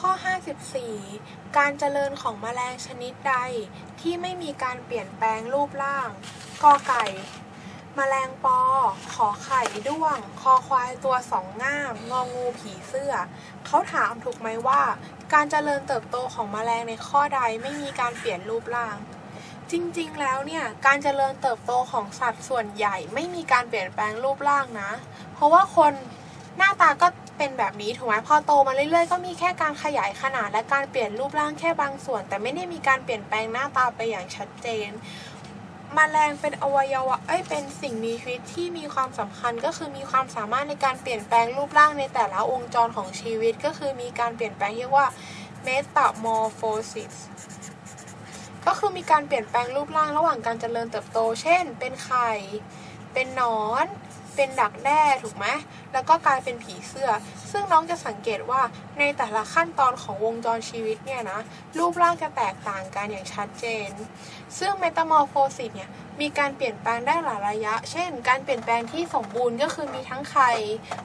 ข้อ 54 การเจริญของแมลงชนิดใดที่ไม่มีการเปลี่ยนแปลงรูปร่างกอไก่ แมลงปอ ขอไข่ด้วง คอควายตัวสองง่าม งองูผีเสื้อ เขาถามถูกไหมว่า การเจริญเติบโตของแมลงในข้อใดไม่มีการเปลี่ยนรูปร่าง จริงๆ แล้วเนี่ย การเจริญเติบโตของสัตว์ส่วนใหญ่ไม่มีการเปลี่ยนแปลงรูปร่างนะ เพราะว่าคนหน้าตาก็ เป็นแบบนี้ถูกไหมพอโตมาเรื่อยๆ ก็มีแค่การขยายขนาดและการเปลี่ยนรูปร่างแค่บางส่วน แต่ไม่ได้มีการเปลี่ยนแปลงหน้าตาไปอย่างชัดเจนมแมลงเป็นอวัยวะเอ้ยเป็นสิ่งมีชีวิตที่มีความสำคัญก็คือมีความสามารถในการเปลี่ยนแปลงรูปร่างในแต่ละวงค์จรของชีวิต ก็คือมีการเปลี่ยนแปลงเรียกว่า metamorphosis ก็คือมีการเปลี่ยนแปลงรูปร่างระหว่างการเจริญเติบโต เช่น เป็นไข่ เป็นนอน เป็นดักแด้ถูกไหมแล้วก็กลายเป็นผีเสื้อ ซึ่งน้องจะสังเกตว่าในแต่ละขั้นตอนของวงจรชีวิตเนี่ยนะรูปร่างจะแตกต่างกันอย่างชัดเจน ซึ่งเมตา m o r p h o s i s เนี่ยมีการเปลี่ยนแปลงได้หลายระยะ เช่น การเปลี่ยนแปลงที่สมบูรณ์ก็คือมีทั้งไข่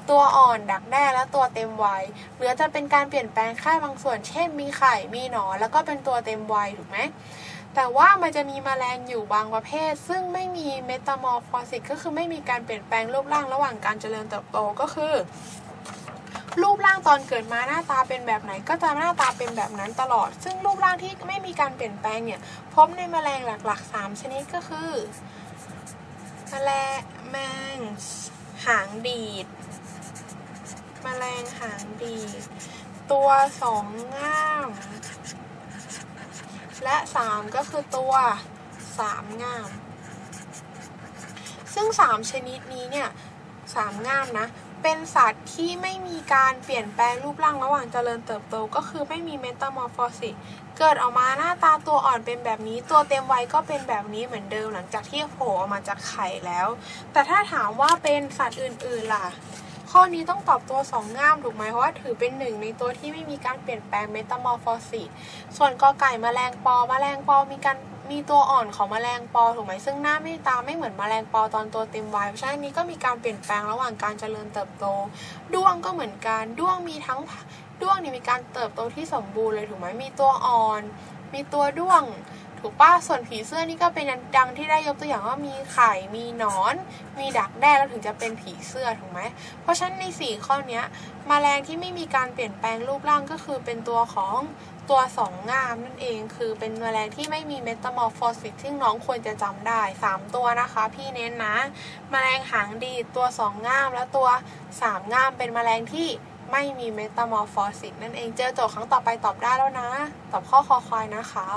ตัวอ่อน ดักแด้ และตัวเต็มวัย หรือจะเป็นการเปลี่ยนแปลงแค่บางส่วน เช่น มีไข่ มีหนอน แล้วก็เป็นตัวเต็มวัย ถูกไหม แต่ว่ามันจะมีแมลงอยู่บางประเภท ซึ่งไม่มีเมตา m o r p h o s i s ก็คือไม่มีการเปลี่ยนแปลงรูปร่างระหว่างการเจริญเติบโตก็คือ รูปร่างตอนเกิดมาหน้าตาเป็นแบบไหน ก็จะหน้าตาเป็นแบบนั้นตลอด ซึ่งรูปร่างที่ไม่มีการเปลี่ยนแปลงเนี่ยพบในแมลงหลักๆ 3 ชนิดก็คือแมลงแมงหางดีดแมลงหางดีดตัวสองง่าม และ3ก็คือตัวสามง่าม ซึ่ง3ชนิดนี้เนี่ยสามง่ามนะ เป็นสัตว์ที่ไม่มีการเปลี่ยนแปลงรูปร่างระหว่างเจริญเติบโตก็คือไม่มีเมตา m o r p h o s i s เกิดออกมาหน้าตาตัวอ่อนเป็นแบบนี้ ตัวเต็มวัยก็เป็นแบบนี้เหมือนเดิมหลังจากที่โผล่ออกมาจากไข่แล้ว แต่ถ้าถามว่าเป็นสัตว์อื่นๆล่ะ ข้อนี้ต้องตอบตัวสองง่ามถูกไหมเพราะว่าถือเป็นหนึ่งในตัวที่ไม่มีการเปลี่ยนแปลงเมตา m o r p h o s i s ส่วนกอไก่แมลงปอแมลงปอมีการมีตัวอ่อนของแมลงปอถูกไหมซึ่งหน้าไม่ตาไม่เหมือนแมลงปอตอนตัวเต็มวัยเพราะฉะนั้นนี้ก็มีการเปลี่ยนแปลงระหว่างการเจริญเติบโตด้วงก็เหมือนกันด้วงมีทั้งด้วงนี่มีการเติบโตที่สมบูรณ์เลยถูกไหมมีตัวอ่อน มีตัวด้วง ถูกป้าส่วนผีเสื้อนี่ก็เป็นดังที่ได้ยกตัวอย่างว่ามีไข่ มีหนอน มีดักแด้แล้วถึงจะเป็นผีเสื้อถูกไหม เพราะฉะนั้นในสี่ข้อเนี้ยมแมลงที่ไม่มีการเปลี่ยนแปลงรูปร่างก็คือเป็นตัวของตัวสองงามนั่นเองคือเป็นแมลงที่ไม่มีเมตา m o r p h o s i s ซึ่งน้องควรจะจำได้ 3 ตัวนะคะ พี่เน้นนะ แมลงหางดีตัวสองง่าม และตัวสามง่ามเป็นแมลงที่ไม่มีเมตา m o r p h o s i s นั่นเองเจอโจทย์ครั้งต่อไปตอบได้แล้วนะ ตอบข้อคอควายนะคะ